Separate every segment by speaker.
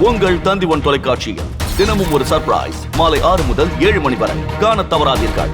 Speaker 1: உங்கள் தந்திவன் தொலைக்காட்சியில். தினமும் ஒரு சர்ப்ரைஸ் மாலை ஆறு முதல் ஏழு மணி வரை. காண தவறாதீர்கள்.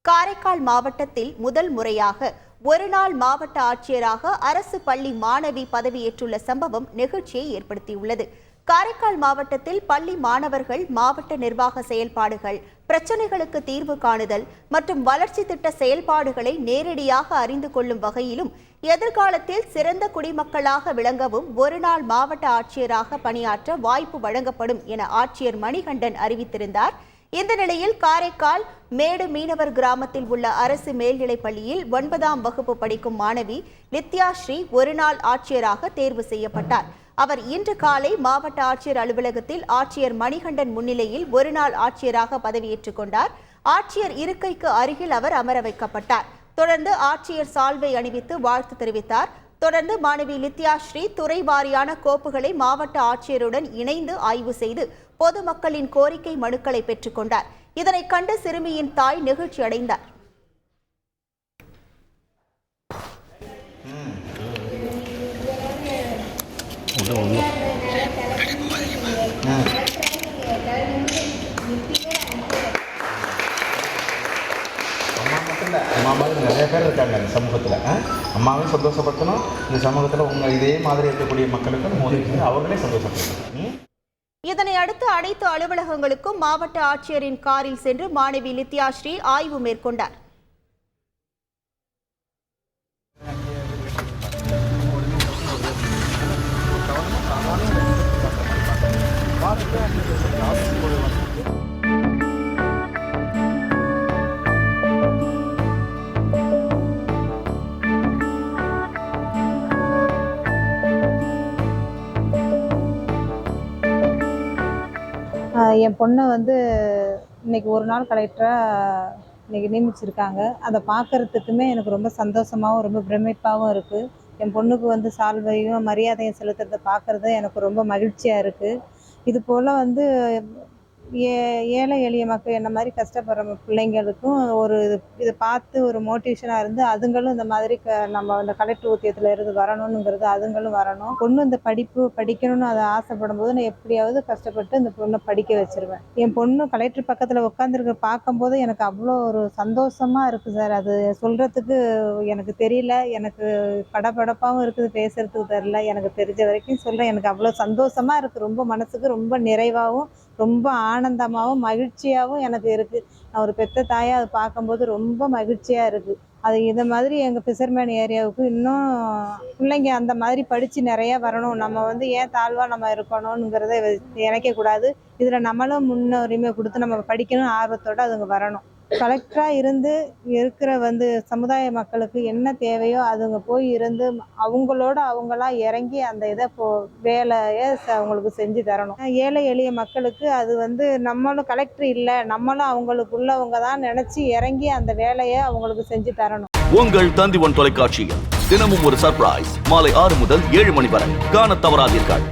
Speaker 2: காரைக்கால் மாவட்டத்தில் முதல் முறையாக ஒரு நாள் மாவட்ட ஆட்சியராக அரசு பள்ளி மாணவி பதவியேற்றுள்ள சம்பவம் நெகிழ்ச்சியை ஏற்படுத்தியுள்ளது. காரைக்கால் மாவட்டத்தில் பள்ளி மாணவர்கள் மாவட்ட நிர்வாக செயல்பாடுகள் பிரச்சனைகளுக்கு தீர்வு காணுதல் மற்றும் வளர்ச்சி திட்ட செயல்பாடுகளை நேரடியாக அறிந்து கொள்ளும் வகையிலும் எதிர்காலத்தில் சிறந்த குடிமக்களாக விளங்கவும் ஒருநாள் மாவட்ட ஆட்சியராக பணியாற்ற வாய்ப்பு வழங்கப்படும் என ஆட்சியர் மணிகண்டன் அறிவித்திருந்தார். இந்த நிலையில் காரைக்கால் மேடு மீனவர் கிராமத்தில் உள்ள அரசு மேல்நிலைப் பள்ளியில் ஒன்பதாம் வகுப்பு படிக்கும் மாணவி நித்யா ஸ்ரீ ஒருநாள் ஆட்சியராக தேர்வு செய்யப்பட்டார். அவர் இன்று காலை மாவட்ட ஆட்சியர் அலுவலகத்தில் ஆட்சியர் மணிகண்டன் முன்னிலையில் ஒருநாள் ஆட்சியராக பதவியேற்றுக் கொண்டார். ஆட்சியர் இருக்கைக்கு அருகில் அவர் அமர வைக்கப்பட்டார். தொடர்ந்து ஆட்சியர் சால்வை அணிவித்து வாழ்த்து தெரிவித்தார். தொடர்ந்து மாணவி நித்யா ஸ்ரீ துறை வாரியான கோப்புகளை மாவட்ட ஆட்சியருடன் இணைந்து ஆய்வு செய்து பொதுமக்களின் கோரிக்கை மனுக்களை பெற்றுக்கொண்டார் இதனை கண்டு சிறுமியின் தாய் நெகிழ்ச்சி அடைந்தார்
Speaker 3: மட்டும் இல்லை அம்மா மாதிரி நிறைய பேர் இருக்காங்க இந்த சமூகத்தில் அம்மாவையும் சந்தோஷப்படுத்தணும். இந்த சமூகத்தில் உங்கள் இதே மாதிரி இருக்கக்கூடிய மக்களுக்கும் மோதி அவர்களே சந்தோஷப்படுத்தணும்?
Speaker 2: இதனை அடுத்து அனைத்து அலுவலகங்களுக்கும் மாவட்ட ஆட்சியரின் காரில் சென்று மாணவி நித்யா ஸ்ரீ ஆய்வு மேற்கொண்டார்.
Speaker 4: என் பொண்ணை வந்து இன்னைக்கு ஒரு நாள் கலெக்டராக இன்னைக்கு நியமிச்சிருக்காங்க. அதை பார்க்கறதுக்குமே எனக்கு ரொம்ப சந்தோஷமாகவும் ரொம்ப பிரமிப்பாகவும் இருக்குது என் பொண்ணுக்கு வந்து சால்வையும் மரியாதையும் செலுத்துறதை பார்க்குறது எனக்கு ரொம்ப மகிழ்ச்சியாக இருக்குது இது போல் வந்து ஏ ஏழை எளிய மக்கள் என்ன மாதிரி கஷ்டப்படுற பிள்ளைங்களுக்கும் ஒரு இது இதை பார்த்து ஒரு மோட்டிவேஷனாக இருந்து அதுங்களும் இந்த மாதிரி க நம்ம இந்த கலெக்டர் ஊத்தியத்தில் இருந்து வரணுங்கிறது அதுங்களும் வரணும். பொண்ணு இந்த படிப்பு படிக்கணும்னு அதை ஆசைப்படும் போது நான் எப்படியாவது கஷ்டப்பட்டு இந்த பொண்ணை படிக்க வச்சிருவேன். என் பொண்ணு கலெக்டர் பக்கத்தில் உட்காந்துருக்க பார்க்கும்போது எனக்கு அவ்வளோ ஒரு சந்தோஷமாக இருக்குது சார். அது சொல்கிறதுக்கு எனக்கு தெரியல. எனக்கு படபடப்பாகவும் இருக்குது. பேசுறதுக்கு தெரில எனக்கு தெரிஞ்ச வரைக்கும் சொல்கிறேன் எனக்கு அவ்வளோ சந்தோஷமாக இருக்குது ரொம்ப மனசுக்கு ரொம்ப நிறைவாகவும் ரொம்ப ஆனந்தமாகவும் மகிழ்ச்சியாகவும் எனக்கு இருக்குது நான் ஒரு பெத்த தாயாக அதை பார்க்கும்போது ரொம்ப மகிழ்ச்சியாக இருக்குது அது இதை மாதிரி எங்கள் ஃபிஷர்மேன் ஏரியாவுக்கு இன்னும் பிள்ளைங்க அந்த மாதிரி படித்து நிறையா வரணும். நம்ம வந்து ஏன் தாழ்வாக நம்ம இருக்கணுங்கிறத நினைக்கக்கூடாது இதில் நம்மளும் முன்னுரிமை கொடுத்து நம்ம படிக்கணும் ஆர்வத்தோடு அதுங்க வரணும். கலெக்டராக இருந்து இருக்கிற வந்து சமுதாய மக்களுக்கு என்ன தேவையோ அதுங்க போய் இருந்து அவங்களோட அவங்களா இறங்கி அந்த இதை போ வேலையை அவங்களுக்கு செஞ்சு தரணும். ஏழை எளிய மக்களுக்கு அது வந்து நம்மளும் கலெக்டர் இல்லை நம்மளும் அவங்களுக்குள்ளவங்க தான் நினச்சி இறங்கி அந்த வேலையை அவங்களுக்கு செஞ்சு தரணும்.
Speaker 1: உங்கள் தந்தி ஒன் தொலைக்காட்சியில் தினமும் ஒரு சர்ப்ரைஸ் மாலை ஆறு முதல் ஏழு மணி வரை. காண தவறாதீர்கள்.